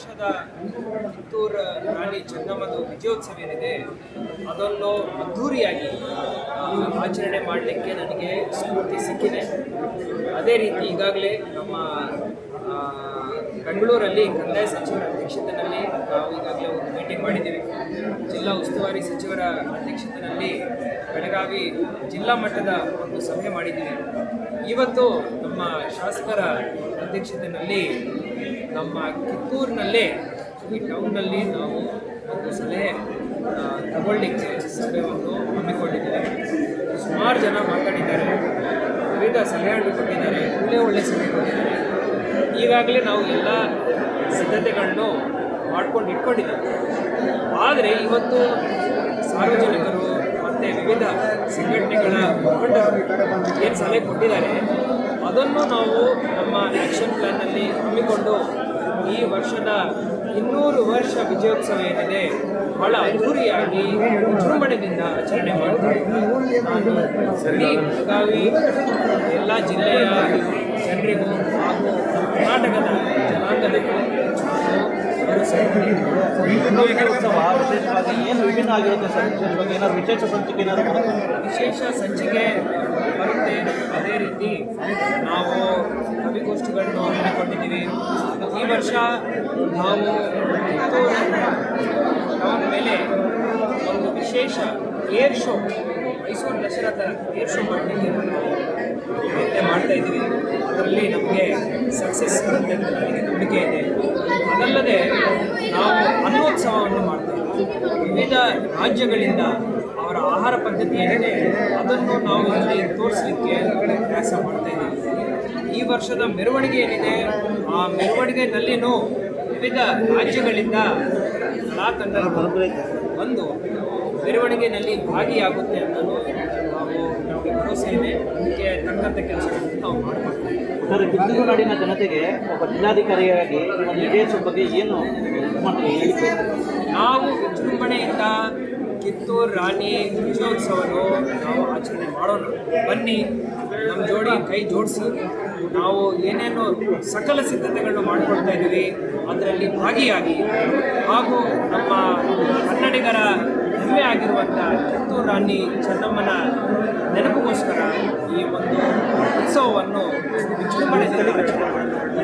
ವರ್ಷದ ಕಿತ್ತೂರು ರಾಣಿ ಚೆನ್ನಮ್ಮದು ವಿಜಯೋತ್ಸವ ಏನಿದೆ ಅದನ್ನು ಅದ್ಧೂರಿಯಾಗಿ ಆಚರಣೆ ಮಾಡಲಿಕ್ಕೆ ನನಗೆ ಸ್ಫೂರ್ತಿ ಸಿಕ್ಕಿದೆ. ಅದೇ ರೀತಿ ಈಗಾಗಲೇ ನಮ್ಮ ಬೆಂಗಳೂರಲ್ಲಿ ಕಂದಾಯ ಸಚಿವರ ಅಧ್ಯಕ್ಷತೆಯಲ್ಲಿ ನಾವು ಈಗಾಗಲೇ ಒಂದು ಮೀಟಿಂಗ್ ಮಾಡಿದ್ದೀವಿ. ಜಿಲ್ಲಾ ಉಸ್ತುವಾರಿ ಸಚಿವರ ಅಧ್ಯಕ್ಷತೆಯಲ್ಲಿ ಬೆಳಗಾವಿ ಜಿಲ್ಲಾ ಮಟ್ಟದ ಒಂದು ಸಭೆ ಮಾಡಿದ್ದೀವಿ. ಇವತ್ತು ನಮ್ಮ ಶಾಸಕರ ಅಧ್ಯಕ್ಷತೆಯಲ್ಲಿ ನಮ್ಮ ಕಿತ್ತೂರಿನಲ್ಲೇ, ಈ ಟೌನ್ನಲ್ಲಿ ನಾವು ಒಂದು ಸಲಹೆ ತಗೊಳ್ಳಿಕ್ಕೆ ಸಭೆ ಸಭೆಯನ್ನು ಹಮ್ಮಿಕೊಂಡಿದ್ದೇವೆ. ಸುಮಾರು ಜನ ಮಾತಾಡಿದ್ದಾರೆ. ವಿವಿಧ ಸಲಹೆಗಳನ್ನು ಕೊಟ್ಟಿದ್ದಾರೆ. ಒಳ್ಳೆ ಒಳ್ಳೆ ಸಲಹೆ ಕೊಟ್ಟಿದ್ದಾರೆ. ಈಗಾಗಲೇ ನಾವು ಎಲ್ಲ ಸಿದ್ಧತೆಗಳನ್ನು ಮಾಡ್ಕೊಂಡು ಇಟ್ಕೊಂಡಿದ್ದೀವಿ. ಆದರೆ ಇವತ್ತು ಸಾರ್ವಜನಿಕರು ಮತ್ತು ವಿವಿಧ ಸಂಘಟನೆಗಳ ಮುಖಂಡರು ಏನು ಸಲಹೆ ಕೊಟ್ಟಿದ್ದಾರೆ, ಅದನ್ನು ನಾವು ನಮ್ಮ ಆ್ಯಕ್ಷನ್ ಪ್ಲ್ಯಾನಲ್ಲಿ ಹಮ್ಮಿಕೊಂಡು ಈ ವರ್ಷದ ಇನ್ನೂರು ವರ್ಷ ವಿಜಯೋತ್ಸವ ಏನಿದೆ, ಬಹಳ ಅದ್ಧೂರಿಯಾಗಿ ವಿಜೃಂಭಣೆಯಿಂದ ಆಚರಣೆ ಇಡೀ ಬೆಳಗಾವಿ ಎಲ್ಲ ಜಿಲ್ಲೆಯ ಜನರಿಗೂ ಹಾಗೂ ಕರ್ನಾಟಕದ ಏನು ವಿಭಿನ್ನ ಆಗಿರುತ್ತೆ ಸರ್ ವಿಶೇಷ ಸಂಚಿಕೆ ಬರುತ್ತೆ? ಅದೇ ರೀತಿ ನಾವು ಕವಿಗೋಷ್ಠಿಗಳನ್ನು ಹಮ್ಮಿಕೊಂಡಿದ್ದೀವಿ ಈ ವರ್ಷ ನಾವು ಮೇಲೆ ಒಂದು ವಿಶೇಷ ಏರ್ ಶೋ, ಮೈಸೂರು ದಸರಾ ಥರ ಏರ್ ಶೋ ಪ್ರಯತ್ನ ಮಾಡ್ತಾ ಇದ್ದೀವಿ ಅದರಲ್ಲಿ ನಮಗೆ ಸಕ್ಸಸ್ ಬರುತ್ತೆ ಅಂತ ನನಗೆ ನಂಬಿಕೆ ಇದೆ. ಅದಲ್ಲದೆ ನಾವು ಅನ್ನೋತ್ಸವವನ್ನು ಮಾಡ್ತೇವೆ ವಿವಿಧ ರಾಜ್ಯಗಳಿಂದ ಅವರ ಆಹಾರ ಪದ್ಧತಿ ಏನಿದೆ ಅದನ್ನು ನಾವು ಇಲ್ಲಿ ತೋರಿಸಲಿಕ್ಕೆ ಪ್ರಯಾಸ ಮಾಡ್ತೇವೆ ಈ ವರ್ಷದ ಮೆರವಣಿಗೆ ಏನಿದೆ, ಆ ಮೆರವಣಿಗೆನಲ್ಲಿನೂ ವಿವಿಧ ರಾಜ್ಯಗಳಿಂದ ಕಲಾ ತಂಡಗಳು ಬಂದು ಮೆರವಣಿಗೆಯಲ್ಲಿ ಭಾಗಿಯಾಗುತ್ತೆ ಅನ್ನೋದು ನಾವು ನಮಗೆ ಭರವಸೆ ಇದೆ. ಅದಕ್ಕೆ ಕೆಲಸ ಕೆಲಸಗಳನ್ನು ನಾವು ಮಾಡ್ಕೊಳ್ತೀವಿ ಸರ್ ಕಿತ್ತೂರು ನಾಡಿನ ಜನತೆಗೆ ಒಬ್ಬ ಜಿಲ್ಲಾಧಿಕಾರಿಯಾಗಿ ಒಂದು ವಿಜಯೋತ್ಸವ ಬಗ್ಗೆ ಏನು ಮಾಡ್ತೀವಿ ನಾವು ವಿಜೃಂಭಣೆಯಿಂದ ಕಿತ್ತೂರು ರಾಣಿ ವಿಜಯೋತ್ಸವನು ನಾವು ಆಚರಣೆ ಮಾಡೋಣ. ಬನ್ನಿ ನಮ್ಮ ಜೋಡಿ ಕೈ ಜೋಡಿಸಿ. ನಾವು ಏನೇನು ಸಕಲ ಸಿದ್ಧತೆಗಳನ್ನು ಮಾಡ್ಕೊಳ್ತಾ ಇದ್ದೀವಿ. ಅದರಲ್ಲಿ ಭಾಗಿಯಾಗಿ ಹಾಗೂ ನಮ್ಮ ಕನ್ನಡಿಗರ ಹೆಮ್ಮೆ ಆಗಿರುವಂಥ ಕಿತ್ತೂರು ರಾಣಿ ಚೆನ್ನಮ್ಮನ ನೆನಪಿಗೋಸ್ಕರ ಈ ಒಂದು ಉತ್ಸವವನ್ನು ವಿಜೃಂಭಣೆಯಿಂದ ಆಚರಣೆ ಮಾಡ್ತೀವಿ